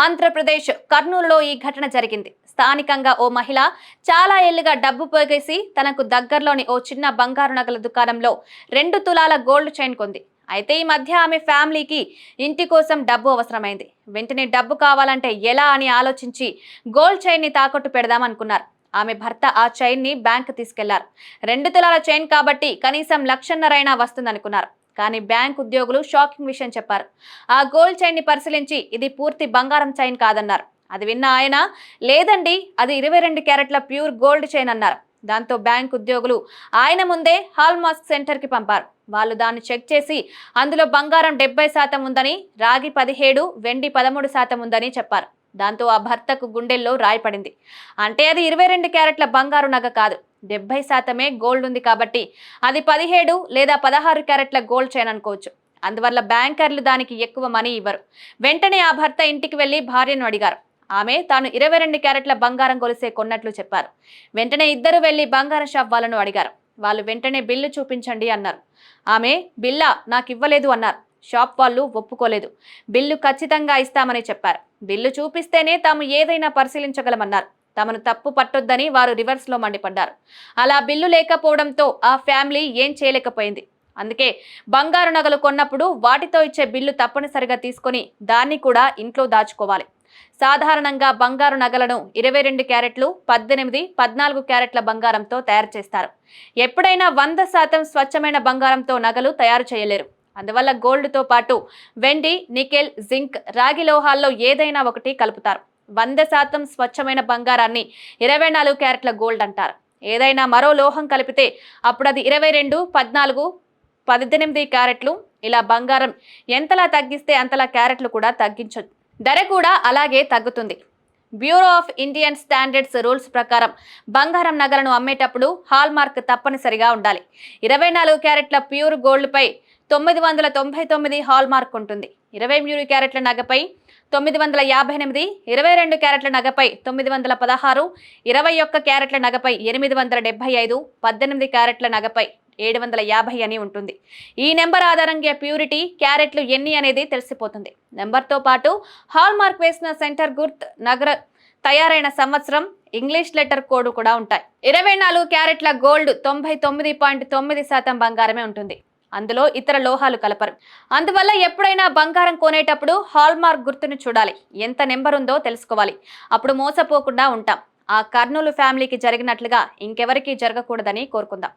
ఆంధ్రప్రదేశ్ కర్నూలులో ఈ ఘటన జరిగింది. స్థానికంగా ఓ మహిళ చాలా ఏళ్ళుగా డబ్బు పోగేసి తనకు దగ్గరలోని ఓ చిన్న బంగారు నగల దుకాణంలో రెండు తులాల గోల్డ్ చైన్ కొంది. అయితే ఈ మధ్య ఆమె ఫ్యామిలీకి ఇంటి కోసం డబ్బు అవసరమైంది. వెంటనే డబ్బు కావాలంటే ఎలా అని ఆలోచించి గోల్డ్ చైన్ని తాకట్టు పెడదామనుకున్నారు. ఆమె భర్త ఆ చైన్ని బ్యాంక్ తీసుకెళ్ళారు. రెండు తులాల చైన్ కాబట్టి కనీసం లక్షన్నరైనా వస్తుందనుకున్నారు. కానీ బ్యాంక్ ఉద్యోగులు షాకింగ్ విషయం చెప్పారు. ఆ గోల్డ్ చైన్ని పరిశీలించి ఇది పూర్తి బంగారం చైన్ కాదన్నారు. అది విన్న ఆయన లేదండి అది ఇరవై రెండు క్యారెట్ల ప్యూర్ గోల్డ్ చైన్ అన్నారు. దాంతో బ్యాంక్ ఉద్యోగులు ఆయన ముందే హాల్ మాస్క్ సెంటర్కి పంపారు. వాళ్ళు దాన్ని చెక్ చేసి అందులో బంగారం డెబ్బై శాతం ఉందని రాగి పదిహేడు వెండి పదమూడు శాతం ఉందని చెప్పారు. దాంతో ఆ భర్తకు గుండెల్లో రాయపడింది అంటే అది ఇరవై రెండు క్యారెట్ల బంగారు నగ కాదు. డెబ్బై శాతమే గోల్డ్ ఉంది కాబట్టి అది పదిహేడు లేదా పదహారు క్యారెట్ల గోల్డ్ చైన్ అనుకోవచ్చు. అందువల్ల బ్యాంకర్లు దానికి ఎక్కువ మనీ ఇవ్వరు. వెంటనే ఆ భర్త ఇంటికి వెళ్ళి భార్యను అడిగారు. ఆమె తాను ఇరవై రెండు క్యారెట్ల బంగారం కొలిసే కొన్నట్లు చెప్పారు. వెంటనే ఇద్దరు వెళ్ళి బంగారం షాప్ వాళ్ళను అడిగారు. వాళ్ళు వెంటనే బిల్లు చూపించండి అన్నారు. ఆమె బిల్లా నాకు ఇవ్వలేదు అన్నారు. షాప్ వాళ్ళు ఒప్పుకోలేదు. బిల్లు ఖచ్చితంగా ఇస్తామని చెప్పారు. బిల్లు చూపిస్తేనే తాము ఏదైనా పరిశీలించగలమన్నారు. తమను తప్పు పట్టొద్దని వారు రివర్స్లో మండిపడ్డారు. అలా బిల్లు లేకపోవడంతో ఆ ఫ్యామిలీ ఏం చేయలేకపోయింది. అందుకే బంగారు నగలు కొన్నప్పుడు వాటితో ఇచ్చే బిల్లు తప్పనిసరిగా తీసుకొని దాన్ని కూడా ఇంట్లో దాచుకోవాలి. సాధారణంగా బంగారు నగలను ఇరవై రెండు క్యారెట్లు పద్దెనిమిది పద్నాలుగు క్యారెట్ల బంగారంతో తయారు చేస్తారు. ఎప్పుడైనా వంద శాతం స్వచ్ఛమైన బంగారంతో నగలు తయారు చేయలేరు. అందువల్ల గోల్డ్తో పాటు వెండి నికెల్ జింక్ రాగి లోహాల్లో ఏదైనా ఒకటి కలుపుతారు. వంద శాతం స్వచ్ఛమైన బంగారాన్ని ఇరవై నాలుగు క్యారెట్ల గోల్డ్ అంటారు. ఏదైనా మరో లోహం కలిపితే అప్పుడు అది ఇరవై రెండు పద్నాలుగు పద్దెనిమిది క్యారెట్లు. ఇలా బంగారం ఎంతలా తగ్గిస్తే అంతలా క్యారెట్లు కూడా తగ్గించ ధర కూడా అలాగే తగ్గుతుంది. Bureau of Indian standards rules ప్రకారం బంగారం నగలను అమ్మేటప్పుడు హాల్ మార్క్ తప్పనిసరిగా ఉండాలి. ఇరవై నాలుగు క్యారెట్ల ప్యూర్ గోల్డ్పై తొమ్మిది వందల తొంభై తొమ్మిది హాల్ మార్క్ ఉంటుంది. ఇరవై మూడు క్యారెట్ల నగపై తొమ్మిది వందల యాభై ఎనిమిది ఇరవై రెండు క్యారెట్ల నగపై తొమ్మిది వందల పదహారు ఇరవై ఒక్క క్యారెట్ల నగపై ఎనిమిది వందల డెబ్బై ఐదు పద్దెనిమిది క్యారెట్ల నగపై ఏడు వందల యాభై అని ఉంటుంది. ఈ నెంబర్ ఆధారంగా ప్యూరిటీ క్యారెట్లు ఎన్ని అనేది తెలిసిపోతుంది. నెంబర్తో పాటు హాల్ మార్క్ వేసిన సెంటర్ గుర్త్ నగర తయారైన సంవత్సరం ఇంగ్లీష్ లెటర్ కోడ్ కూడా ఉంటాయి. ఇరవై నాలుగు క్యారెట్ల గోల్డ్ తొంభై తొమ్మిది పాయింట్ తొమ్మిది శాతం బంగారమే ఉంటుంది. అందులో ఇతర లోహాలు కలపరు. అందువల్ల ఎప్పుడైనా బంగారం కొనేటప్పుడు హాల్మార్క్ గుర్తును చూడాలి. ఎంత నెంబర్ ఉందో తెలుసుకోవాలి. అప్పుడు మోసపోకుండా ఉంటాం. ఆ కర్నూలు ఫ్యామిలీకి జరిగినట్లుగా ఇంకెవరికీ జరగకూడదని కోరుకుందాం.